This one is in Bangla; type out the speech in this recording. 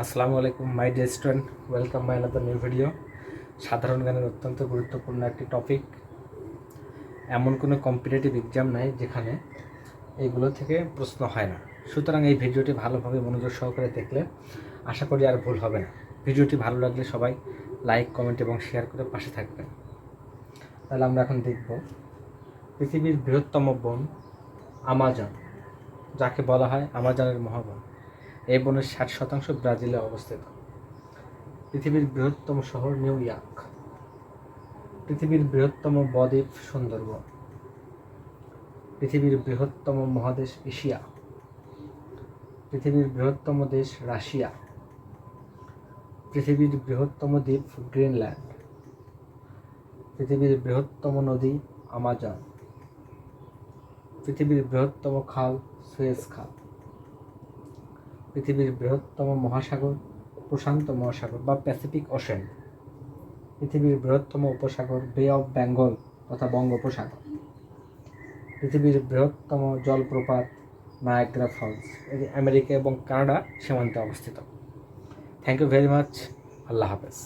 আসসালামু আলাইকুম, my dear student. Welcome my another new video সাধারণ জ্ঞানের অত্যন্ত গুরুত্বপূর্ণ একটি টপিক এমন কোনো কম্পিটিটিভ এক্সাম নাই যেখানে এইগুলো থেকে প্রশ্ন হয় না। সুতরাং এই ভিডিওটি ভালোভাবে মনোযোগ সহকারে দেখলে আশা করি আর ভুল হবে না। ভিডিওটি ভালো লাগলে সবাই লাইক কমেন্ট এবং শেয়ার করে পাশে থাকবেন। তাহলে আমরা এখন দেখব পৃথিবীর বৃহত্তম বন আমাজন, যাকে বলা হয় আমাজনের মহাবন। এই বনের ষাট শতাংশ ব্রাজিলে অবস্থিত। পৃথিবীর বৃহত্তম শহর নিউ ইয়র্ক। পৃথিবীর বৃহত্তম বদ্বীপ সুন্দরবন। পৃথিবীর বৃহত্তম মহাদেশ এশিয়া। পৃথিবীর বৃহত্তম দেশ রাশিয়া। পৃথিবীর বৃহত্তম দ্বীপ গ্রিনল্যান্ড। পৃথিবীর বৃহত্তম নদী আমাজন। পৃথিবীর বৃহত্তম খাল সুয়েজ খাল। পৃথিবীর বৃহত্তম মহাসাগর, প্রশান্ত মহাসাগর বা প্যাসিফিক ওশেন। পৃথিবীর বৃহত্তম উপসাগর বে অফ বেঙ্গল তথা বঙ্গোপসাগর। পৃথিবীর বৃহত্তম জলপ্রপাত নায়াগ্রা ফলস, এটি আমেরিকা এবং কানাডা সীমান্তে অবস্থিত। থ্যাংক ইউ ভেরি মাচ আল্লাহ হাফেজ।